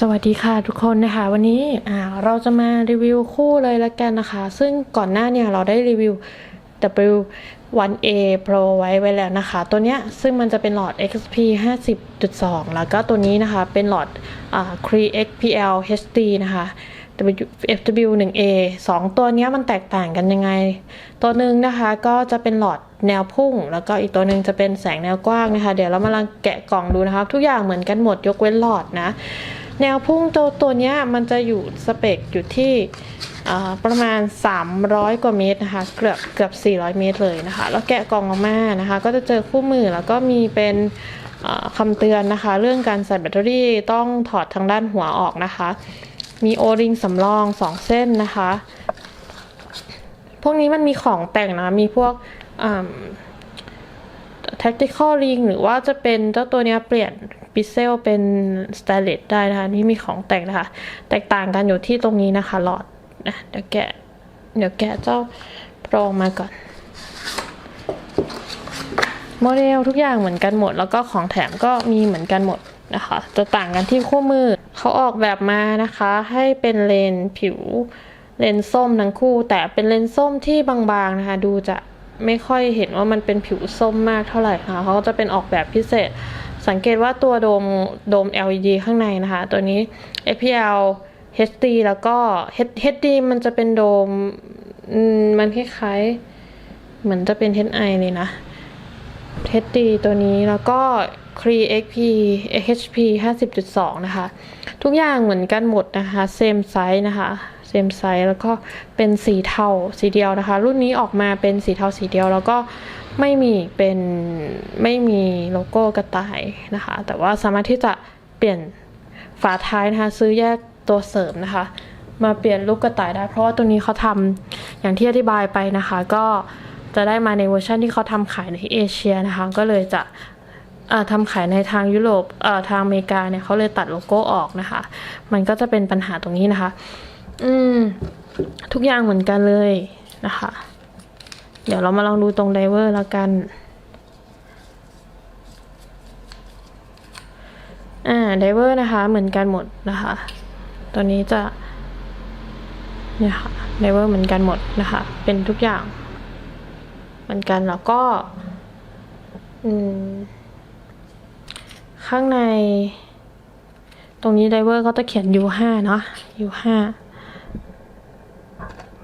สวัสดีค่ะทุกคนนะคะวันนี้เราจะมารีวิวคู่เลยละกันนะคะ ซึ่งก่อนหน้าเนี่ยเราได้รีวิว W1A Pro ไว้ไว้แล้วนะคะ ตัวเนี้ยซึ่งมันจะเป็นหลอด XP 50.2 แล้วก็ตัวนี้นะคะเป็นหลอด Cree XPL HD นะคะ W FW1A สองตัวเนี้ยมันแตกต่างกันยังไง ตัวหนึ่งนะคะก็จะเป็นหลอดแนวพุ่ง แล้วก็อีกตัวหนึ่งจะเป็นแสงแนวกว้างนะคะ เดี๋ยวเรามาลองแกะกล่องดูนะคะ ทุกอย่างเหมือนกันหมดยกเว้นหลอดนะ แนวพุ่งตัวตัวนี้มันจะอยู่สเปคอยู่ที่ประมาณ 300 กว่าเมตรนะคะ เกือบเกือบ 400 เมตรเลยนะคะ แล้วแกะกล่องออกมานะคะ ก็จะเจอคู่มือแล้วก็มีเป็นคำเตือนนะคะ เรื่องการใส่แบตเตอรี่ต้องถอดทางด้านหัวออกนะคะ มีโอริงสำรอง 2 เส้นนะคะ พวกนี้มันมีของแต่งนะ มีพวก tactical ring หรือว่าจะเป็นเจ้าตัวนี้เปลี่ยน พิเซลเป็น stainless ได้นะคะนี่มีของแต่งนะคะ แตกต่างกันอยู่ที่ตรงนี้นะคะหลอดนะเดี๋ยวแกะเดี๋ยวแกะเจ้าโปรมาก่อนโมเดลทุกอย่างเหมือนกันหมด แล้วก็ของแถมก็มีเหมือนกันหมดนะคะ จะต่างกันที่คู่มือเขาออกแบบมานะคะ ให้เป็นเลนผิวเลนส้มทั้งคู่ แต่เป็นเลนส้มที่บางๆนะคะ ดูจะไม่ค่อยเห็นว่ามันเป็นผิวส้มมากเท่าไหร่นะคะเขาก็จะเป็นออกแบบพิเศษ สังเกตว่าตัวโดมโดม LED ข้างในนะคะ ตัวนี้ FPL HD แล้วก็ HD มันจะเป็นโดมมมันคล้ายๆ เหมือนจะเป็น HI เลยนะ HD ตัวนี้แล้วก็ Cree XP HP 50.2 นะคะ ทุกอย่างเหมือนกันหมดนะคะ same size นะคะ same size แล้วก็เป็นสีเทาสีเดียวนะคะ รุ่นนี้ออกมาเป็นสีเทาสีเดียวแล้วก็ ไม่มีเป็นไม่มีโลโก้กระต่ายนะคะ แต่ว่าสามารถที่จะเปลี่ยนฝาท้ายนะคะ ซื้อแยกตัวเสริมนะคะ มาเปลี่ยนรูปกระต่ายได้ เพราะว่าตัวนี้เขาทำอย่างที่อธิบายไปนะคะ ก็จะได้มาในเวอร์ชันที่เขาทำขายในเอเชียนะคะ ก็เลยจะทำขายในทางยุโรปทางอเมริกาเนี่ยเขาเลยตัดโลโก้ออกนะคะ มันก็จะเป็นปัญหาตรงนี้นะคะ อืม ทุกอย่างเหมือนกันเลยนะคะ เดี๋ยวเรามาลองดูตรงไดเวอร์แล้วกัน อ่าไดเวอร์นะคะ เหมือนกันหมดนะคะ ตัวนี้จะเนี่ยค่ะไดเวอร์เหมือนกันหมดนะคะ เป็นทุกอย่าง เหมือนกันแล้วก็อืมข้างใน ตรงนี้ไดเวอร์ก็จะเขียน U5 เนาะ U5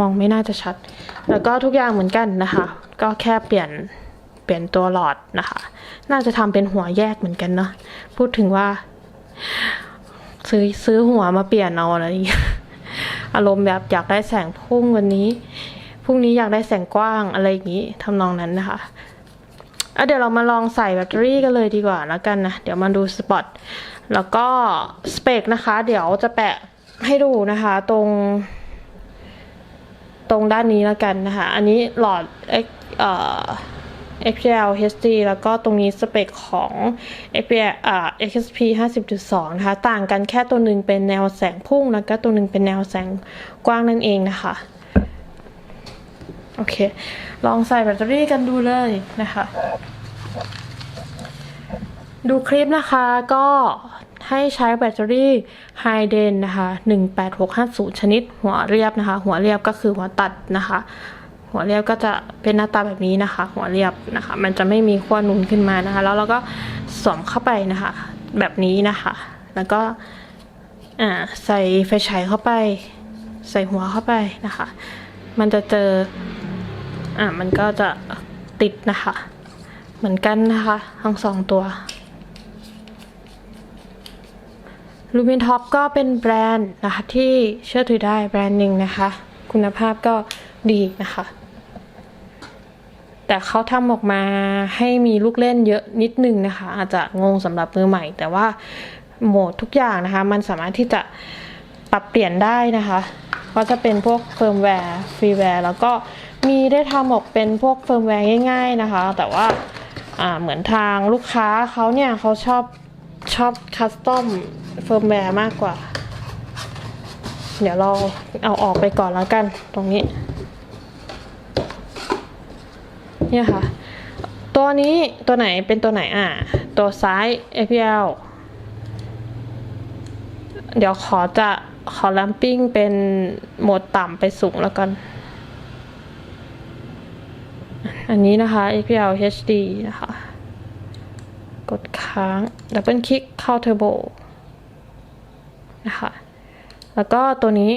มองไม่น่าจะชัด แล้วก็ทุกอย่างเหมือนกันนะคะ ก็แค่เปลี่ยนเปลี่ยนตัวหลอดนะคะ น่าจะทำเป็นหัวแยกเหมือนกันเนาะพูดถึงว่า ซื้อซื้อหัวมาเปลี่ยนเอาอะไรอย่างเงี้ยอารมณ์แบบอยากได้แสงพุ่งวันนี้พรุ่งนี้อยากได้แสงกว้างอะไรอย่างนี้ทำนองนั้นนะคะอะเดี๋ยวเรามาลองใส่แบตเตอรี่กันเลยดีกว่าแล้วกันนะ เดี๋ยวมาดูสปอตแล้วก็สเปคนะคะ เดี๋ยวจะแปะให้ดูนะคะ ตรง ตรงด้านนี้แล้วกันนะคะ อันนี้หลอด X เอ่อ XPL HD แล้วก็ตรงนี้สเปคของ XPL อ่า XP 50.2 นะคะ ต่างกันแค่ตัวหนึ่งเป็นแนวแสงพุ่ง แล้วก็ตัวหนึ่งเป็นแนวแสงกว้างนั่นเองนะคะ โอเค ลองใส่แบตเตอรี่กันดูเลยนะคะ ดูคลิปนะคะก็ ให้ใช้แบตเตอรี่ไฮเดนนะคะ18650 ชนิด หัวเรียบนะคะ หัวเรียบก็คือหัวตัดนะคะ หัวเรียบก็จะเป็นหน้าตาแบบนี้นะคะ หัวเรียบนะคะ มันจะไม่มีขั้วนูนขึ้นมานะคะ แล้วเราก็สวมเข้าไปนะคะ แบบนี้นะคะ แล้วก็อ่าใส่ไฟฉายเข้าไป ใส่หัวเข้าไปนะคะ มันจะเจออ่ามันก็จะติดนะคะ เหมือนกันนะคะ ทั้งสองตัว ลูมินท็อปก็เป็นแบรนด์นะคะที่เชื่อถือได้แบรนด์หนึ่งนะคะ คุณภาพก็ดีนะคะ แต่เขาทำออกมาให้มีลูกเล่นเยอะนิดนึงนะคะ อาจจะงงสำหรับมือใหม่ แต่ว่าโหมดทุกอย่างนะคะ มันสามารถที่จะปรับเปลี่ยนได้นะคะก็จะเป็นพวกเฟิร์มแวร์ฟรีแวร์แล้วก็มีได้ทำออกเป็นพวกเฟิร์มแวร์ง่าย ๆนะคะ แต่ว่าอ่าเหมือนทางลูกค้าเขาเนี่ยเขาชอบ ชอบคัสตอมเฟิร์มแวร์มากกว่า เดี๋ยวเราเอาออกไปก่อนแล้วกันตรงนี้ เนี่ยค่ะ ตัวนี้ตัวไหนเป็นตัวไหนอะ ตัวซ้าย APL เดี๋ยวขอจะขอแลมปิ้งเป็นโหมดต่ำไปสูงแล้วกัน อันนี้นะคะ APL HD นะคะ กดค้างดับเบิลคลิกเข้าเทอร์โบนะคะ แล้วก็ตัวนี้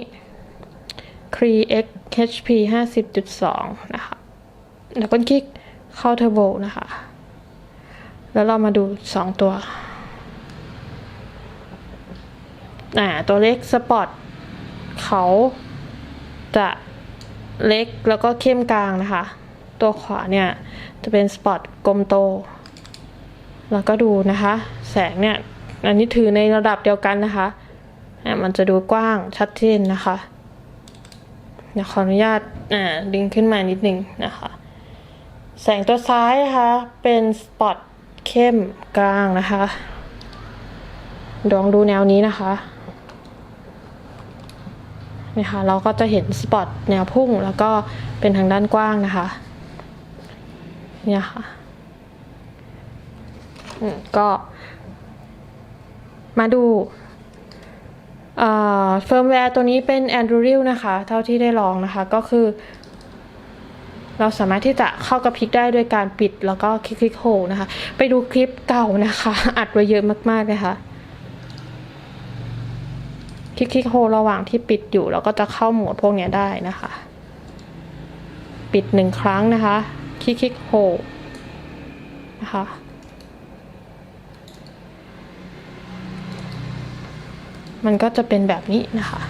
Cree X HP 50.2 นะคะดับเบิลคลิกเข้าเทอร์โบนะคะ แล้วเรามาดู 2 ตัวอ่าตัวเล็กสปอตเขาจะเล็กแล้วก็เข้มกลางนะคะ ตัวขวาเนี่ย จะเป็นสปอตกลมโต แล้วก็ดูนะคะ แสงเนี่ยอันนี้ถือในระดับเดียวกันนะคะอ่ามันจะดูกว้างชัดเจนนะคะเดี๋ยวขออนุญาตอ่าดึงขึ้นมานิดนึงนะคะ แสงตัวซ้ายนะคะเป็นสปอตเข้มกลางนะคะลองดูแนวนี้นะคะนี่ค่ะเราก็จะเห็นสปอตแนวพุ่งแล้วก็เป็นทางด้านกว้างนะคะ เนี่ยค่ะ ก็มาดูเฟิร์มแวร์ตัวนี้เป็น Android นะคะ เท่าที่ได้ลองนะคะ ก็คือ เราสามารถที่จะเข้ากระพริกได้ด้วยการปิดแล้วก็คลิกคลิกโฮนะคะ ไปดูคลิปเก่านะคะ อัดไว้เยอะมากๆเลยค่ะคลิกคลิกโฮระหว่างที่ปิดอยู่เราก็จะเข้าโหมดพวกนี้ได้นะคะ ปิดหนึ่งครั้งนะคะ คลิกคลิกโฮนะคะ มันก็จะเป็นแบบนี้นะคะ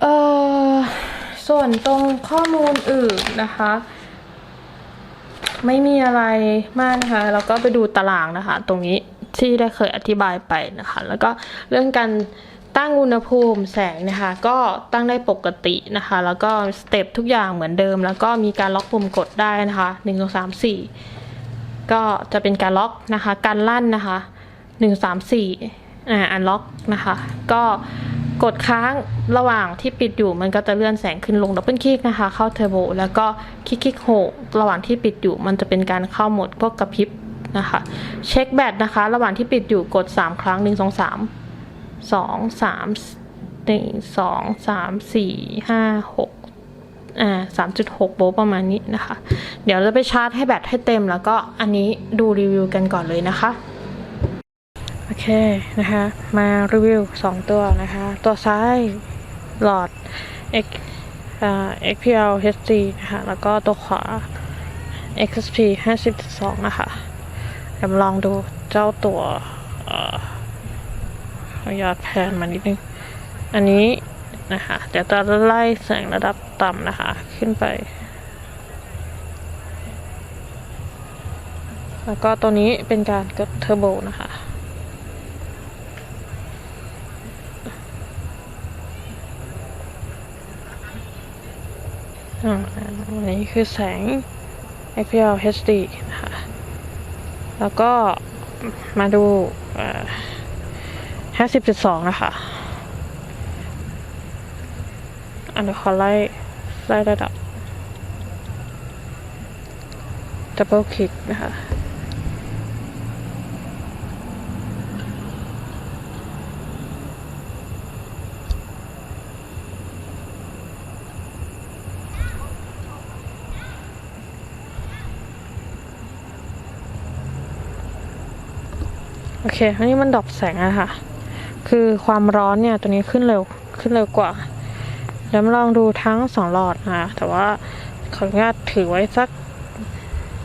เอ่อ ส่วนตรงข้อมูลอื่นนะคะไม่มีอะไรมากนะคะ แล้วก็ไปดูตารางนะคะ ตรงนี้ที่ได้เคยอธิบายไปนะคะ แล้วก็เรื่องการ ตั้งอุณหภูมิแสงนะคะ ก็ตั้งได้ปกตินะคะ แล้วก็สเต็ปทุกอย่างเหมือนเดิม แล้วก็มีการล็อกปุ่มกดได้นะคะหนึ่งสองสามสี่ก็จะเป็นการล็อกนะคะ การลั่นนะคะหนึ่งสามสี่อ่าอันล็อกนะคะ ก็กดค้างระหว่างที่ปิดอยู่มันก็จะเลื่อนแสงขึ้นลงดับเบิลคลิกนะคะ เข้าเทอร์โบแล้วก็คลิกคลิกโฮระหว่างที่ปิดอยู่ มันจะเป็นการเข้าโหมดพวกกระพริบนะคะ เช็คแบตนะคะ ระหว่างที่ปิดอยู่กด 3 ครั้ง 1 2 3 2 3 1 2 3 4 5 6อ่า3.6โวลต์ประมาณนี้นะคะ เดี๋ยวเราไปชาร์จให้แบตให้เต็มแล้วก็อันนี้ดูรีวิวกันก่อนเลยนะคะ โอเคนะคะ มารีวิว2ตัวนะคะ ตัวซ้ายหลอด X อ่า XPL HD นะคะ แล้วก็ตัวขวา XSP 50.2 นะคะเดี๋ยวลองดูเจ้าตัวเอ่อ ขออนุญาแพนมานิดนึง อันนี้นะคะ เดี๋ยวจะไล่แสงระดับต่ำนะคะ ขึ้นไป แล้วก็ตัวนี้เป็นการกดเทอร์โบนะคะอันนี้คือแสง XPL HD นะคะ แล้วก็มาดู ห้าสิบจุดสองนะคะอันนี้ขอไล่ไล่ระดับ double click นะคะโอเคอันนี้มันดรอปแสงอะค่ะ คือความร้อนเนี่ยตัวนี้ขึ้นเร็วขึ้นเร็วกว่าเดี๋ยวมาลองดูทั้งสองหลอดนะคะแต่ว่าขออนุญาตถือไว้สัก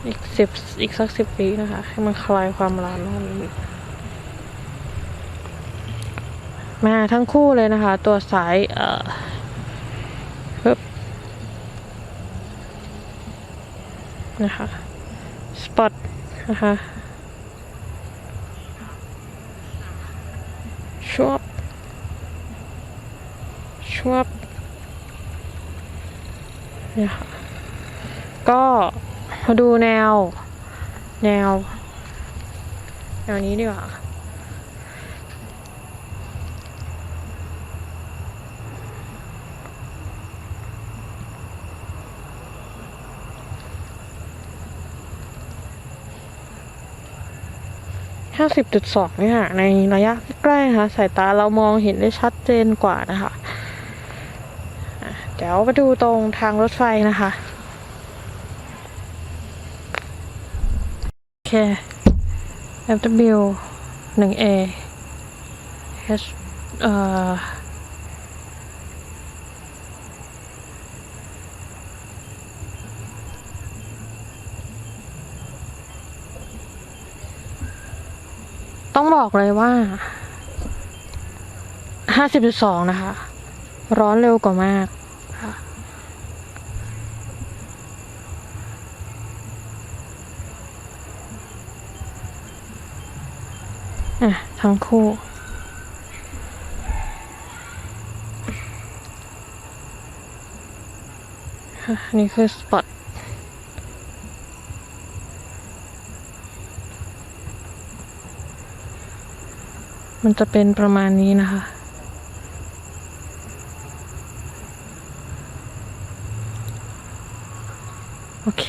อีกสิบอีกสักสิบวินะคะ ให้มันคลายความร้อนลงนิดมาทั้งคู่เลยนะคะ ตัวสายเอ่อปึ๊บนะคะ สปอตนะคะ ชวบชวบเนี่ยค่ะก็มาดูแนว แนว แนวนี้ดีกว่า ห้าสิบจุดสองเนี่ยในระยะใกล้นะคะสายตาเรามองเห็นได้ชัดเจนกว่านะคะอะเดี๋ยวไปดูตรงทางรถไฟนะคะ โอเค FW หนึ่ง A H เอ่อ ต้องบอกเลยว่าห้าสิบจุดสองนะคะ ร้อนเร็วกว่ามากอะ ทั้งคู่นี่คือสปอต มันจะเป็นประมาณนี้นะคะโอเค